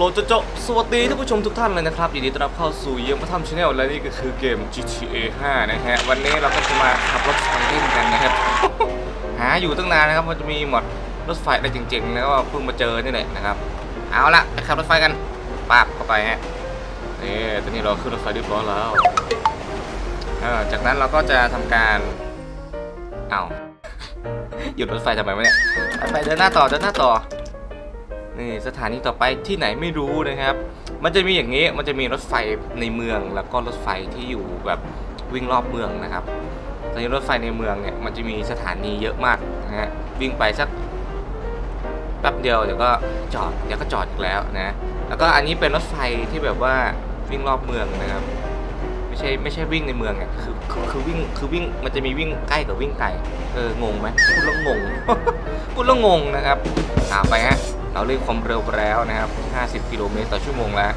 โลโลทโจสวัสดีท่านผู้ชมทุกท่านเลยนะครับยินดีต้อนรับเข้าสู่เยี่ยมมาทำชาแนลและนี่ก็คือเกม GTA 5 นะฮะ วันนี้เราก็จะมาขับรถไฟเล่นกันนะครับ หาอยู่ตั้งนานนะครับมันจะมีหมดรถไฟอะไรจริงๆแล้วก็เพิ่งมาเจอนี่แหละนะครับ เอาละไปขับรถไฟกันปาบเข้าไปฮะนี่ตอนนี้เราขึ้นรถไฟเรียบร้อยแล้วจากนั้นเราก็จะทำการเอาหยุดรถไฟทำไมวะเนี่ยไปเดินหน้าต่อเดินหน้าต่อ นี่สถานีต่อไปที่ไหนไม่รู้นะครับ มันจะมีอย่างนี้ มันจะมีรถไฟในเมืองแล้วก็รถไฟที่อยู่แบบวิ่งรอบเมืองนะครับตอนนี้รถไฟในเมืองเนี่ยมันจะมีสถานีเยอะมากนะฮะวิ่งไปสักแป๊บเดียวเดี๋ยวก็จอดเดี๋ยวก็จอดอีกแล้วนะ แล้วก็อันนี้เป็นรถไฟที่แบบว่าวิ่งรอบเมืองนะครับ ไม่ใช่ไม่ใช่วิ่งในเมืองอะคือคือคือวิ่งคือวิ่งมันจะมีวิ่งใกล้กับวิ่งไกลเอองงไหมพูดแล้วงงพูดแล้วงงนะครับตามไปฮะ เราเร่งความเร็วไปแล้วนะครับ 50 กิโลเมตรต่อชั่วโมงแล้ว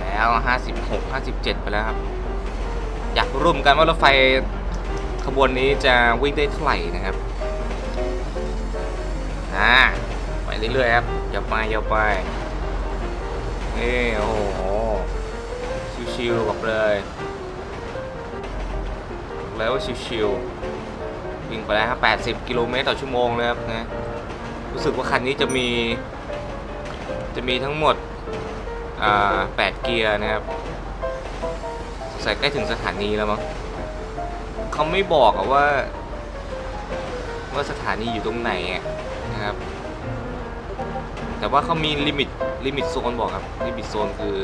แล้ว 56 57 ไปแล้วครับ อยากรู้เหมือนกันว่ารถไฟขบวนนี้จะวิ่งได้เท่าไหร่นะครับอ่าไปเรื่อยๆครับอย่าไปอย่าไปนี่โอ้โหชิวๆบอกเลยบอกเลยว่าชิวๆวิ่งไปแล้วครับ80 กิโลเมตรต่อชั่วโมงเลยครับนะ รู้สึกว่าคันนี้จะมี จะมีทั้งหมดอ่า8เกียร์นะครับสงสัยใกล้ถึงสถานีแล้วมั้งเขาไม่บอกว่า ว่าสถานีอยู่ตรงไหนนะครับ แต่ว่าเขามีลิมิตลิมิตโซนบอกครับลิมิตโซนคือ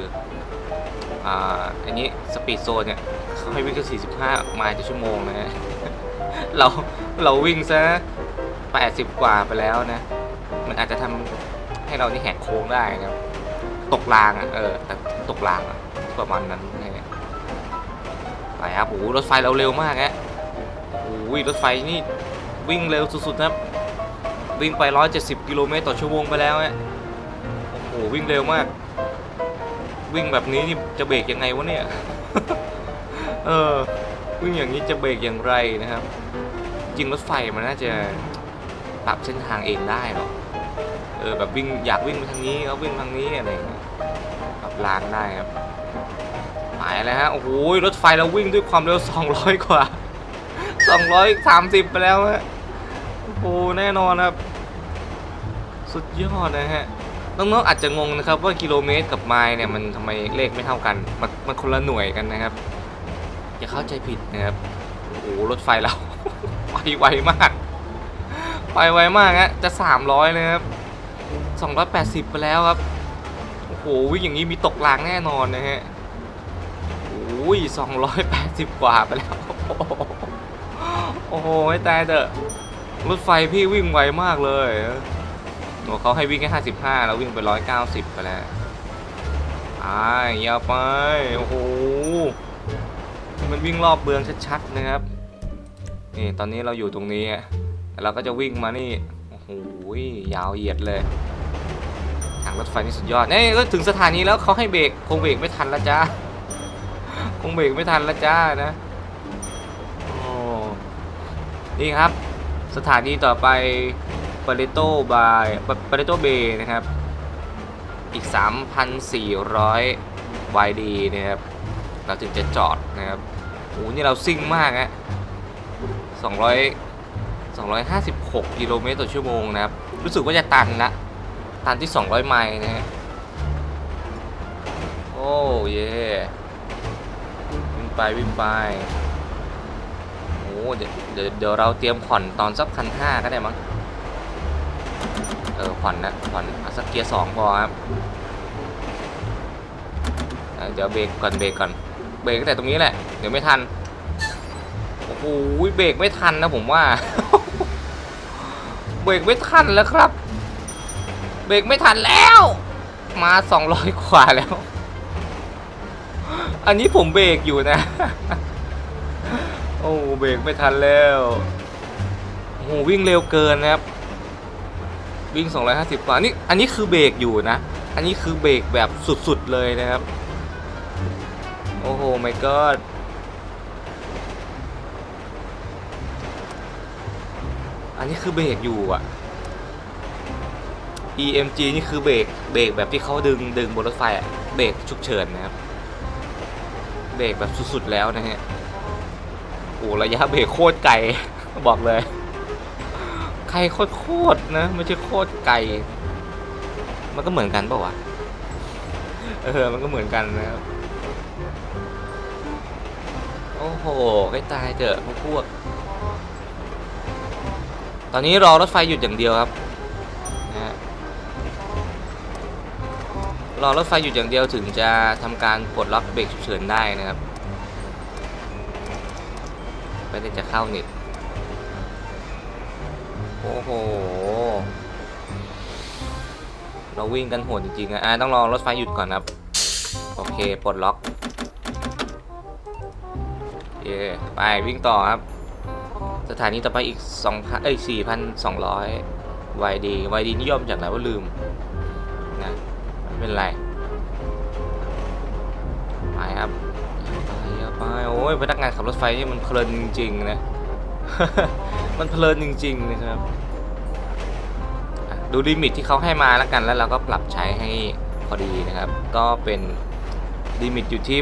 อ่าอันนี้สปีดโซนเนี่ยเขาให้วิ่งแค่45 ไมล์ต่อชั่วโมงนะเราเราวิ่งซะ80 กว่าไปแล้วนะ มันอาจจะทำให้เรานี่แหกโค้งได้นะครับ ตกรางอะเออ แต่ตกรางอะประมาณนั้นนะไปครับโอ้รถไฟเราเร็วมากฮะโอ้ยรถไฟนี่วิ่งเร็วสุดๆนะครับ วิ่งไป 170 กิโลเมตรต่อชั่วโมงไปแล้วฮะโอ้โหวิ่งเร็วมาก วิ่งแบบนี้นี่จะเบรกยังไงวะเนี่ยเออวิ่งอย่างนี้จะเบรกอย่างไรนะครับ จริงรถไฟมันน่าจะปรับเส้นทางเองได้หรอ เออแบบวิ่งอยากวิ่งไปทางนี้ก็วิ่งทางนี้อะไรอย่างเงี้ยปรับรางได้ครับไปแล้วฮะโอ้โหรถไฟเราวิ่งด้วยความเร็ว 200 กว่า 230 ไปแล้วฮะโอ้โหแน่นอนครับ สุดยอดนะฮะน้องๆอาจจะงงนะครับว่ากิโลเมตรกับไมล์เนี่ยมันทำไมเลขไม่เท่ากัน มันมันคนละหน่วยกันนะครับ อย่าเข้าใจผิดนะครับโอ้โหรถไฟเรา ไปไวมาก ไปไวมากฮะจะ 300เลยครับ 280 ไปแล้วครับ โอ้โหวิ่งอย่างนี้มีตกรางแน่นอนนะฮะโอ้ย280 กว่าไปแล้ว โอ้โหไม่ตายเถอะรถไฟพี่วิ่งไวมากเลยโอ้เขาให้วิ่งแค่55 แล้ววิ่งไป 190 ไปแล้วอ่าอย่าไป โอ้โห มันวิ่งรอบเบืองชัดๆนะครับ นี่ตอนนี้เราอยู่ตรงนี้แล้วเราก็จะวิ่งมานี่ โอ้โหยาวเหยียดเลย ทางรถไฟนี่สุดยอดนี่ก็ถึงสถานีแล้วเขาให้เบรกคงเบรกไม่ทันละจ้าคงเบรกไม่ทันละจ้านะโอ้นี่ครับ สถานีต่อไปปาเรโตบายปาเรโตเบนะครับ อีก 3,400 YD นะครับ เราถึงจะจอดนะครับโอ้นี่เราซิ่งมากฮะ200 256 กิโลเมตรต่อชั่วโมงนะครับ รู้สึกว่าจะตันละ ตันที่ 200 ไมล์นะฮะ โอ้เย่วิ่งไปวิ่งไป โอ้เดี๋ยวเดี๋ยวเดี๋ยวเราเตรียมผ่อนตอนสักพันห้าก็ได้มั้ง เออผ่อนนะผ่อนเอาสักเกียร์สองพอครับเเดี๋ยวเบรกก่อนเบรกก่อน เบรกตั้งแต่ตรงนี้แหละ เดี๋ยวไม่ทันโอ้โหเบรกไม่ทันนะผมว่า เบรกไม่ทันแล้วครับ เบรกไม่ทันแล้ว มา 200 กว่าแล้ว อันนี้ผมเบรกอยู่นะ โอ้เบรกไม่ทันแล้วโหวิ่งเร็วเกินนะครับ วิ่ง 250 กว่านี่อันนี้คือเบรกอยู่นะ อันนี้คือเบรกแบบสุดๆเลยนะครับ โอ้โห my god อันนี้คือเบรกอยู่อะ EMG นี่คือเบรกเบรกแบบที่เขาดึงดึงบนรถไฟอะเบรกฉุกเฉินนะครับ เบรกแบบสุดๆแล้วนะฮะโอ้ระยะเบรกโคตรไกลบอกเลยไกลโคตรๆนะไม่ใช่โคตรไกล มันก็เหมือนกันปะวะเออ มันก็เหมือนกันนะครับ โอ้โหใกล้ตายเถอะพวก ตอนนี้รอรถไฟหยุดอย่างเดียวครับนะฮะรอรถไฟหยุดอย่างเดียวถึงจะทำการปลดล็อกเบรกฉุกเฉินได้นะครับไม่ได้จะเข้าเน็ตโอ้โห เราวิ่งกันโหดจริงๆอะอะต้องรอรถไฟหยุดก่อนครับ โอเค ปลดล็อก เย่ไปวิ่งต่อครับ สถานีต่อไปอีก2,000เอ้ย4,200 YD YD นิยมจากไหนว่าลืมนะไม่เป็นไร ไปครับไปไปโอ้ยพนักงานขับรถไฟนี่มันเพลินจริงๆนะ มันเพลินจริงๆนะครับ ดูลิมิตที่เขาให้มาแล้วกันแล้วเราก็ปรับใช้ให้พอดีนะครับ ก็เป็นลิมิตอยู่ที่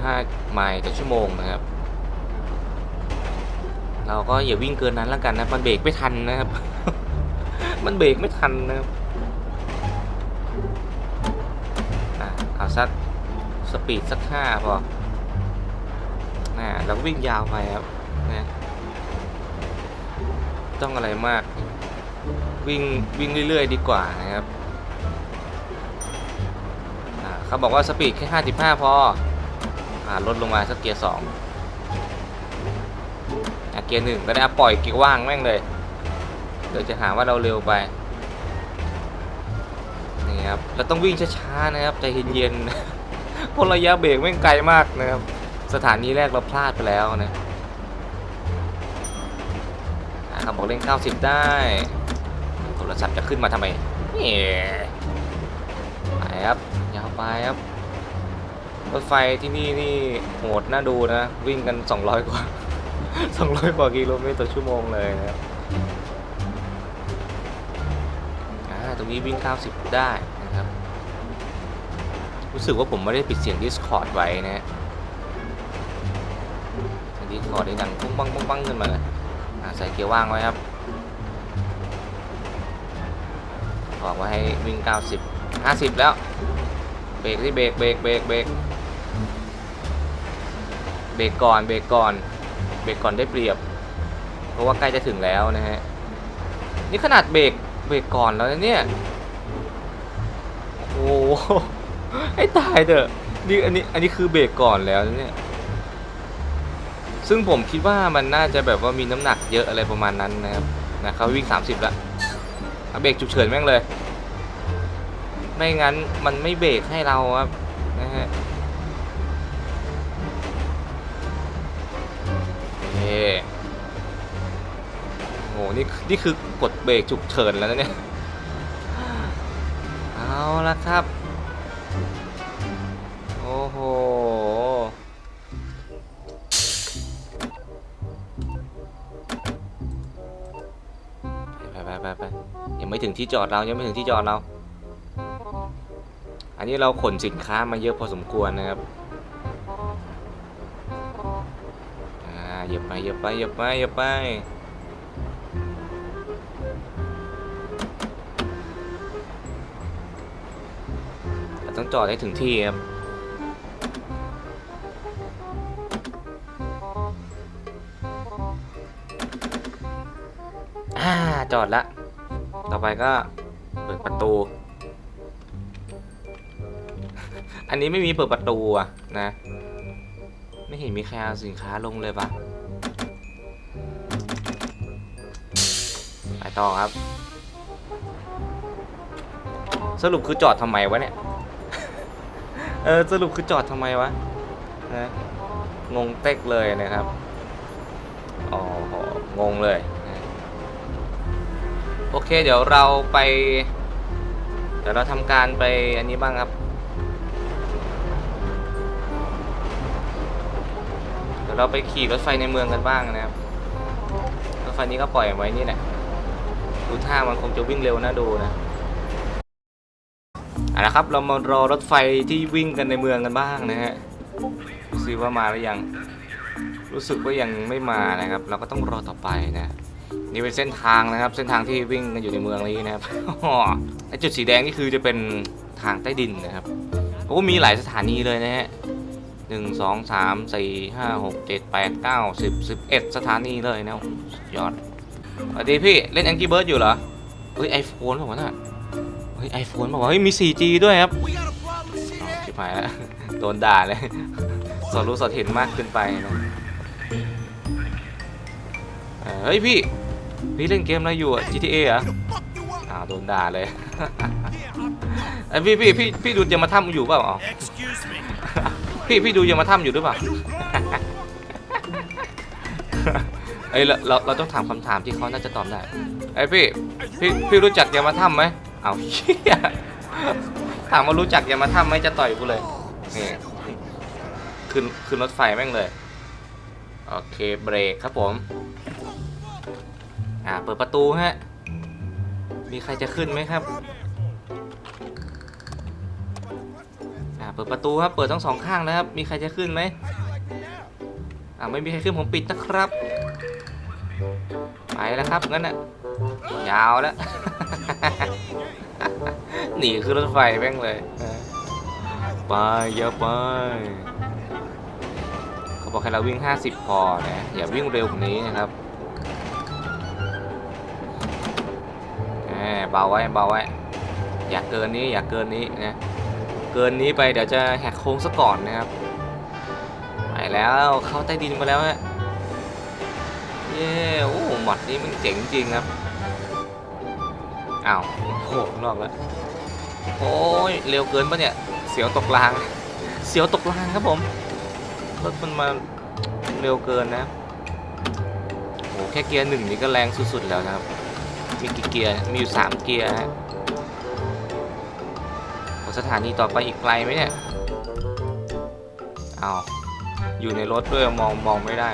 85 ไมล์ต่อชั่วโมงนะครับ เราก็อย่าวิ่งเกินนั้นแล้วกันนะ มันเบรกไม่ทันนะครับ มันเบรกไม่ทันนะครับอะเอาสักสปีดสักห้าพอนะเราก็วิ่งยาวไปครับนะต้องอะไรมาก วิ่งวิ่งเรื่อยๆ ดีกว่านะครับอ่าเขาบอกว่าสปีดแค่ 55 พออ่าลดลงมาสักเกียร์สอง เกียร์หนึ่งก็ได้อะปล่อยเกียร์ว่างแม่งเลย เดี๋ยวจะหาว่าเราเร็วไปนี่ครับเราต้องวิ่งช้าๆนะครับใจเย็นๆพราะระยะเบรกแม่งไกลมากนะครับ สถานีแรกเราพลาดไปแล้วนะอะเขาบอกเล่น 90 ได้โทรศัพท์จะขึ้นมาทำไมนี่ไปครับยาวไปครับรถไฟที่นี่นี่โหดน่าดูนะ วิ่งกัน 200 กว่า 200 กว่ากิโลเมตรต่อชั่วโมงเลยนะครับตรงนี้วิ่ง 90 ได้นะครับ รู้สึกว่าผมไม่ได้ปิดเสียง Discord ไว้นะฮะเสียง Discord นี่ดังปุ้งปังปุ้งปังขึ้นมาเลยใส่เกียร์ว่างไว้ครับบอกว่าให้วิ่ง 90 50 แล้ว เบรกที่เบรกเบรกเบรกเบรกเบรกก่อนเบรกก่อน เบรกก่อนได้เปรียบ เพราะว่าใกล้จะถึงแล้วนะฮะ นี่ขนาดเบรกเบรกก่อนแล้วนะเนี่ย โอ้โหให้ตายเถอะนี่อันนี้อันนี้คือเบรกก่อนแล้วนะเนี่ย ซึ่งผมคิดว่ามันน่าจะแบบว่ามีน้ำหนักเยอะอะไรประมาณนั้นนะครับนะเขาวิ่ง 30 แล้วเอาเบรกฉุกเฉินแม่งเลย ไม่งั้นมันไม่เบรกให้เราครับนะฮะ เฮ้โหนี่นี่คือกดเบรกฉุกเฉินแล้วนะเนี่ย เอาละครับ โอ้โห ไปไปไปไปยังไม่ถึงที่จอดเรา ยังไม่ถึงที่จอดเรา อันนี้เราขนสินค้ามาเยอะพอสมควรนะครับ อ่าไปเหยียบไปเหยียบไปเหยียบไปเราต้องจอดให้ถึงที่ครับอ่าจอดละ ต่อไปก็เปิดประตู อันนี้ไม่มีเปิดประตูอะนะ ไม่เห็นมีใครเอาสินค้าลงเลยปะ ต่อครับ สรุปคือจอดทำไมวะเนี่ย เออสรุปคือจอดทำไมวะนะงงเต็กเลยนะครับอ๋อโหงงเลยนะโอเค เดี๋ยวเราไป เดี๋ยวเราทำการไปอันนี้บ้างครับเดี๋ยวเราไปขี่รถไฟในเมืองกันบ้างนะครับรถไฟนี้ก็ปล่อยไว้นี่แหละ ดูท่ามันคงจะวิ่งเร็วนะดูนะเอาละครับเรามารอรถไฟที่วิ่งกันในเมืองกันบ้างนะฮะดูซิว่ามาหรือยังรู้สึกว่ายังไม่มานะครับ เราก็ต้องรอต่อไปนะนี่เป็นเส้นทางนะครับ เส้นทางที่วิ่งกันอยู่ในเมืองนี้นะครับไอจุดสีแดงนี่คือจะเป็นทางใต้ดินนะครับโอ้มีหลายสถานีเลยนะฮะหนึ่งสองสามสี่ห้าหกเจ็ดแปดเก้าสิบสิบเอ็ดสถานีเลยนะยอด สวัสดีพี่เล่น Angry Bird อยู่เหรอ เฮ้ยไอโฟนบอกว่าวะน่ะเฮ้ยไอโฟนบอกว่าเฮ้ยมี 4G ด้วยครับอ้าวชิบหายแล้วโดนด่าเลย สอนรู้สอนเห็นมากเกินไปนะเอ่อเฮ้ยพี่ พี่เล่นเกมอะไรอยู่อะ GTA เหรออ้าวโดนด่าเลยไอยพี่พี่พี่พี่ดูยามาถ้ำอยู่เปล่าอ๋อ Excuse me. พี่พี่ดูยามาถ้ำอยู่หรือเปล่า เอ้ยเราเราเราต้องถามคำถามที่เขาน่าจะตอบได้ไอ้ยพี่พี่พี่รู้จักยามาถ้ำไหมเอาเชี่ยถามว่ารู้จักยามาถ้ำไหมจะต่อยกูเลยนี่ขึ้นขึ้นรถไฟแม่งเลยโอเคเบรกครับผมอ่าเปิดประตูฮะมีใครจะขึ้นไหมครับอ่าเปิดประตูครับเปิดทั้งสองข้างแล้วครับมีใครจะขึ้นไหมอ่าไม่มีใครขึ้นผมปิดนะครับ แล้วครับงั้นน่ะยาวแล้ว หนีขึ้นรถไฟแม่งเลยไปอย่าไปเขาบอกให้เราวิ่ง 50 พอนะอย่าวิ่งเร็วกว่านี้นะครับเบาไว้เบาไว้อย่าเกินนี้อย่าเกินนี้นะเกินนี้ไปเดี๋ยวจะแหกโค้งซะก่อนนะครับไปแล้วเข้าใต้ดินมาแล้วฮะเย้ โอ้หมัดนี้มันเจ๋งจริงครับ อ้าวโผล่นอกแล้วโอ้ยเร็วเกินปะเนี่ย เสียวตกราง เสียวตกรางครับผม รถมันมาเร็วเกินนะโอ้แค่เกียร์หนึ่งนี่ก็แรงสุดๆแล้วนะครับ มีกี่เกียร์ มีอยู่สามเกียร์ฮะสถานีต่อไปอีกไกลไหมเนี่ยอ้าวอยู่ในรถด้วยมองมองไม่ได้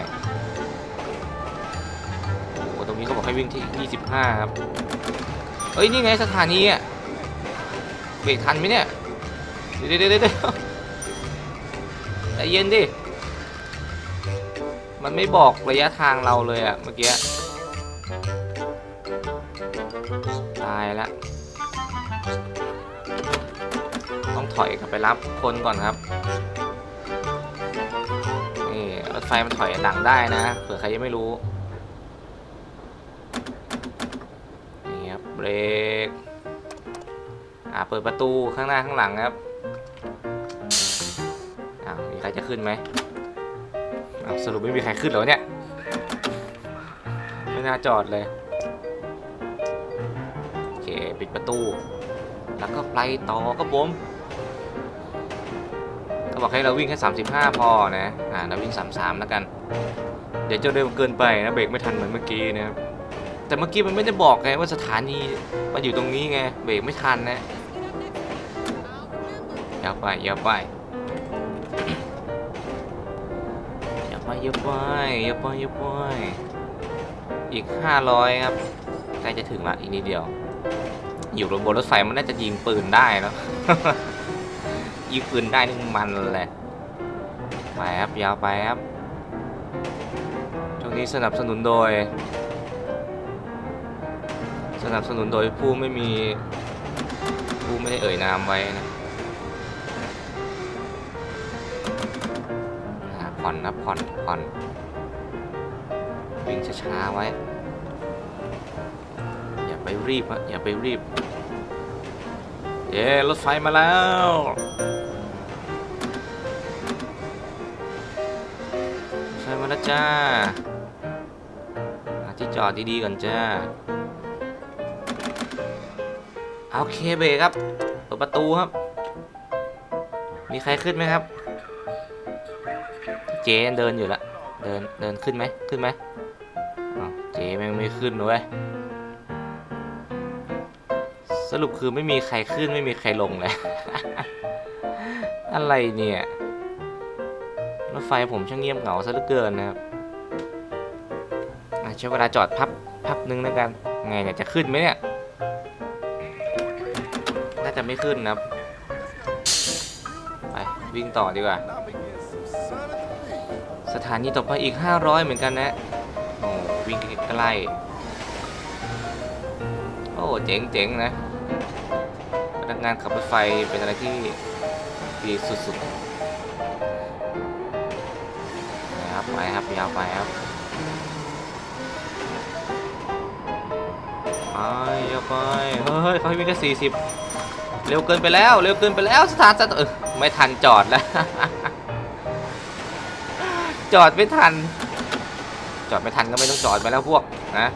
ตรงนี้เขาบอกให้วิ่งที่25ครับเอ้ยนี่ไงสถานีอะเบรกทันไหมเนี่ยเดี๋ยวเดี๋ยวเดี๋ยวเดี๋ยวใจเย็นดิมันไม่บอกระยะทางเราเลยอะเมื่อกี้ตายแล้วต้องถอยกลับไปรับคนก่อนครับนี่รถไฟมันถอยหลังได้นะเผื่อใครยังไม่รู้ เปิดประตูข้างหน้าข้างหลังครับอ้าวมีใครจะขึ้นไหมอ้าวสรุปไม่มีใครขึ้นเหรอเนี่ย ไม่น่าจอดเลย โอเค ปิดประตู แล้วก็ไปต่อครับผมเขาบอกให้เราวิ่งแค่ 35 พอนะ อ่า เราวิ่ง 33 แล้วกัน เดี๋ยวจะเร็วเกินไปนะ เบรกไม่ทันเหมือนเมื่อกี้นะครับ แต่เมื่อกี้มันไม่ได้บอกไงว่าสถานีมันอยู่ตรงนี้ไง เบรกไม่ทันนะ อย่าไปอย่าไปอย่าไปอย่าไปอย่าไปอย่าไปอีก 500 ครับใกล้จะถึงละอีกนิดเดียว อยู่บนรถไฟมันน่าจะยิงปืนได้เนอะยิงปืนได้นี่มันเลยไปครับยาวไปครับช่วงนี้สนับสนุนโดย สนับสนุนโดยผู้ไม่มีผู้ไม่ได้เอ่ยนามไว้นะ ผ่อนนะผ่อนผ่อนวิ่งช้าๆไว้ อย่าไปรีบอะอย่าไปรีบ เย้รถไฟมาแล้วรถไฟมาแล้วจ้าหาที่จอดดีๆก่อนจ้าโอเคเบรกครับเปิดประตูครับ มีใครขึ้นไหมครับ เจเดินอยู่ละเดินเดินขึ้นไหมขึ้นไหมเจแม่งไม่ขึ้นเลยสรุปคือไม่มีใครขึ้นไม่มีใครลงเลย อะไรเนี่ยรถไฟผมช่างเงียบเหงาซะเหลือเกินนะครับอะใช้เวลาจอดพับพับนึงแล้วกัน ไงเนี่ยจะขึ้นไหมเนี่ย น่าจะไม่ขึ้นนะครับวิ่งต่อดีกว่า ถานีต่อไปอีก 500 เหมือนกันนะโอ้วิ่งใกล้ๆโอ้เจ๋งเจ๋งๆนะพนักงานขับรถไฟเป็นอะไรที่ดีสุดๆนะครับไปครับยาวไปครับไปยาวไปเฮ้ยเขาให้วิ่งแค่40 เร็วเกินไปแล้ว เร็วเกินไปแล้วสถานสถานเออไม่ทันจอดแล้ว จอดไม่ทัน จอดไม่ทันก็ไม่ต้องจอดไปแล้วพวกนะ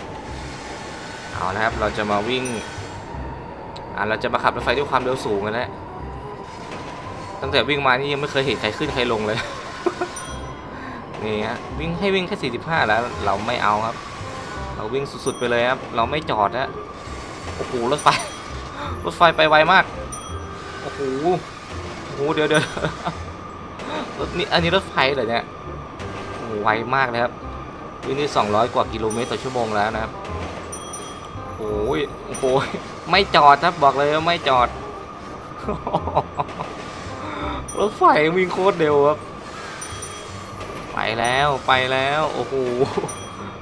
เอาละครับเราจะมาวิ่งอ่าเราจะมาขับรถไฟด้วยความเร็วสูงกันแล้วตั้งแต่วิ่งมานี่ยังไม่เคยเห็นใครขึ้นใครลงเลย นี่ฮะวิ่งให้วิ่งแค่ 45 แล้ว เราไม่เอาครับ เราวิ่งสุดๆไปเลยครับ เราไม่จอดนะโอ้โหรถไฟรถไฟไปไวมากโอ้โหโอ้โหเดี๋ยวเดี๋ยวรถนี่อันนี้รถไฟเหรอเนี่ย ไวมากเลยครับวิ่งนี่200 กว่ากิโลเมตรต่อชั่วโมงแล้วนะครับโอ้ยโอ้โหไม่จอดครับบอกเลยว่าไม่จอดรถไฟวิ่งโคตรเร็วครับ ไปแล้วไปแล้วโอ้โห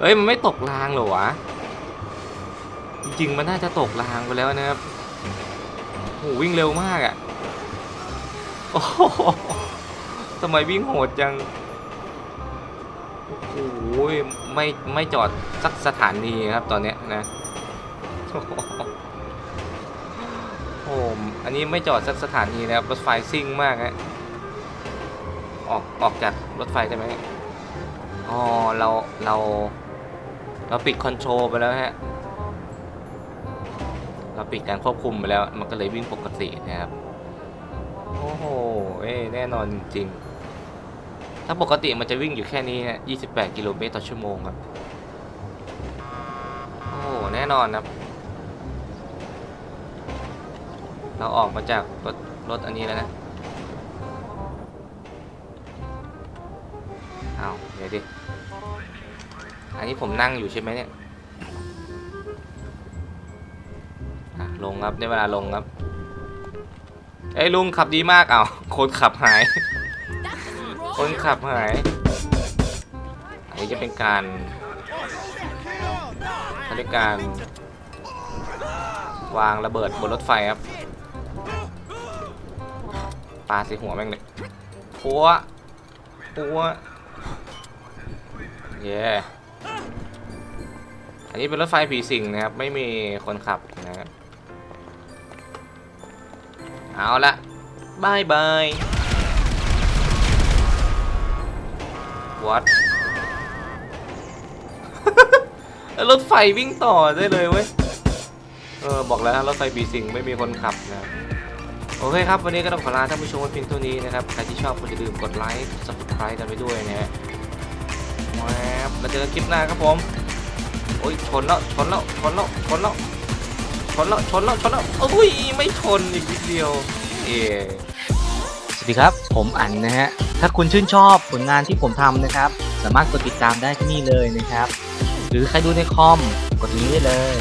เฮ้ยมันไม่ตกรางเหรอวะจริงๆมันน่าจะตกรางไปแล้วนะครับโอ้โหวิ่งเร็วมากอะ่ะโอ้โหทำไมวิ่งโหดจัง โอ้โหไม่ไม่จอดสักสถานีครับตอนเนี้ยนะโอ้โหอันนี้ไม่จอดสักสถานีนะครับรถไฟซิ่งมากฮะออกออกจากรถไฟได้ไหมอ๋อเราเราเราปิดคอนโทรลไปแล้วฮะเราปิดการควบคุมไปแล้วมันก็เลยวิ่งปกตินะครับ โอ้โห เอ้แน่นอนจริงๆ ถ้าปกติมันจะวิ่งอยู่แค่นี้ฮะ28 กิโลเมตรต่อชั่วโมงครับ โอ้แน่นอนครับ เราออกมาจากรถรถอันนี้แล้วนะเอาเดี๋ยวดิ อันนี้ผมนั่งอยู่ใช่ไหมเนี่ยลงครับ ได้เวลาลงครับ เอ้ยลุงขับดีมากเอาวคนขับหาย คนขับหาย อันนี้จะเป็นการเขาเรียกการ วางระเบิดบนรถไฟครับปาใส่หัวแม่งเลยปัวปัวเย้อันนี้เป็นรถไฟผีสิงนะครับ ไม่มีคนขับนะครับเอาละบายบาย วัดรถไฟวิ่งต่อได้เลยเว้ย เออ บอกแล้วรถไฟบีสิงไม่มีคนขับนะ โอเคครับ วันนี้ก็ต้องขอลาท่านผู้ชมไว้เพียงเท่านี้นะครับ ใครที่ชอบก็อย่าลืมกดไลค์ subscribe กันไปด้วยนะฮะแล้วเจอกันคลิปหน้าครับผม โอ้ยชนแล้ว ชนแล้ว ชนแล้ว ชนแล้ว ชนแล้ว ชนแล้ว ชนแล้วอุ้ย ไม่ชนอีกนิดเดียว เอสวัส ดีครับ ผมอันนะฮะ ถ้าคุณชื่นชอบผลงานที่ผมทำนะครับ สามารถกดติดตามได้ที่นี่เลยนะครับ หรือใครดูในคอมกดนี้ได้เลย